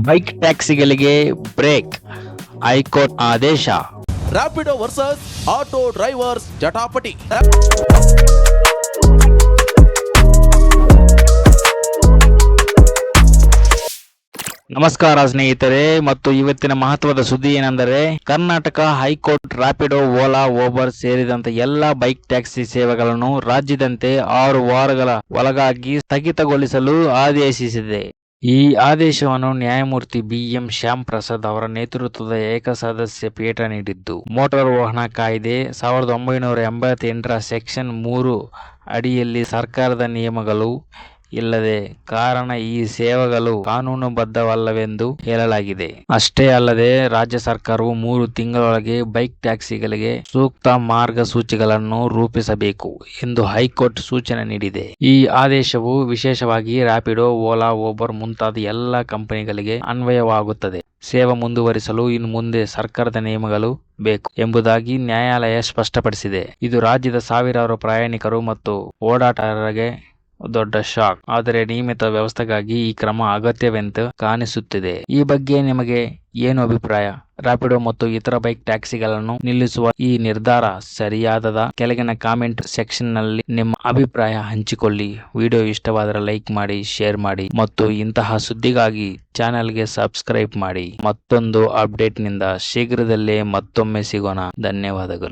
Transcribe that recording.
Bike ಟ್ಯಾಕ್ಸಿಗಳಿಗೆ brake. High court ಆದೇಶ. Rapido versus auto drivers ಜಟಾಪಟಿ ನಮಸ್ಕಾರ ಸ್ನೇಹಿತರೆ ಮತ್ತು ಇವತ್ತಿನ ಮಹತ್ವದ ಸುದ್ದಿ ಏನೆಂದರೆ Karnataka high court Rapido Ola Uber ಸೇರಿದಂತೆ ಎಲ್ಲಾ ಬೈಕ್ ಟ್ಯಾಕ್ಸಿ ಸೇವೆಗಳನ್ನು ರಾಜ್ಯದಂತೆ ಆರು ವಾರಗಳ ಒಳಗಾಗಿ ಸ್ಥಗಿತಗೊಳಿಸಲು ಆದೇಶಿಸಿದೆ. ಈ ಆದೇಶವನ್ನು ನ್ಯಾಯಮೂರ್ತಿ ಬಿ ಎಂ ಶ್ಯಾಮ್ ಪ್ರಸಾದ್ ಅವರ ನೇತೃತ್ವದ ಏಕಸದಸ್ಯ ಪೀಠ ನೀಡಿದ್ದು. ಮೋಟಾರ್ ವಾಹನ ಕಾಯ್ದೆ ಸಾವಿರದ ಒಂಬೈನೂರ ಎಂಬತ್ತೆಂಟರ ಸೆಕ್ಷನ್ ಮೂರು ಅಡಿಯಲ್ಲಿ ಸರ್ಕಾರದ ನಿಯಮಗಳು ಇಲ್ಲದೆ ಕಾರಣ ಈ ಸೇವೆಗಳು ಕಾನೂನುಬದ್ಧವಲ್ಲವೆಂದು ಹೇಳಲಾಗಿದೆ. ಅಷ್ಟೇ ಅಲ್ಲದೆ ರಾಜ್ಯ ಸರ್ಕಾರವು ಮೂರು ತಿಂಗಳೊಳಗೆ ಬೈಕ್ ಟ್ಯಾಕ್ಸಿಗಳಿಗೆ ಸೂಕ್ತ ಮಾರ್ಗಸೂಚಿಗಳನ್ನು ರೂಪಿಸಬೇಕು ಎಂದು ಹೈಕೋರ್ಟ್ ಸೂಚನೆ ನೀಡಿದೆ. ಈ ಆದೇಶವು ವಿಶೇಷವಾಗಿ ರ್ಯಾಪಿಡೋ ಓಲಾ, ಓಬರ್ ಮುಂತಾದ ಎಲ್ಲ ಕಂಪನಿಗಳಿಗೆ ಅನ್ವಯವಾಗುತ್ತದೆ. ಸೇವೆ ಮುಂದುವರಿಸಲು ಇನ್ನು ಮುಂದೆ ಸರ್ಕಾರದ ನಿಯಮಗಳು ಬೇಕು ಎಂಬುದಾಗಿ ನ್ಯಾಯಾಲಯ ಸ್ಪಷ್ಟಪಡಿಸಿದೆ. ಇದು ರಾಜ್ಯದ ಸಾವಿರಾರು ಪ್ರಯಾಣಿಕರು ಮತ್ತು ಓಡಾಟಗಾರರಿಗೆ ದೊಡ್ಡ ಶಾಕ್. ಆದರೆ ನಿಯಮಿತ ವ್ಯವಸ್ಥೆಗಾಗಿ ಈ ಕ್ರಮ ಅಗತ್ಯವೆಂದು ಕಾಣಿಸುತ್ತಿದೆ. ಈ ಬಗ್ಗೆ ನಿಮಗೆ ಏನು ಅಭಿಪ್ರಾಯ? ರಾಪಿಡೋ ಮತ್ತು ಇತರ ಬೈಕ್ ಟ್ಯಾಕ್ಸಿಗಳನ್ನು ನಿಲ್ಲಿಸುವ ಈ ನಿರ್ಧಾರ ಸರಿಯಾದದ? ಕೆಳಗಿನ ಕಾಮೆಂಟ್ ಸೆಕ್ಷನ್ನಲ್ಲಿ ನಿಮ್ಮ ಅಭಿಪ್ರಾಯ ಹಂಚಿಕೊಳ್ಳಿ. ವಿಡಿಯೋ ಇಷ್ಟವಾದರೆ ಲೈಕ್ ಮಾಡಿ, ಶೇರ್ ಮಾಡಿ ಮತ್ತು ಇಂತಹ ಸುದ್ದಿಗಾಗಿ ಚಾನೆಲ್ಗೆ ಸಬ್ಸ್ಕ್ರೈಬ್ ಮಾಡಿ. ಮತ್ತೊಂದು ಅಪ್ಡೇಟ್ನಿಂದ ಶೀಘ್ರದಲ್ಲೇ ಮತ್ತೊಮ್ಮೆ ಸಿಗೋಣ. ಧನ್ಯವಾದಗಳು.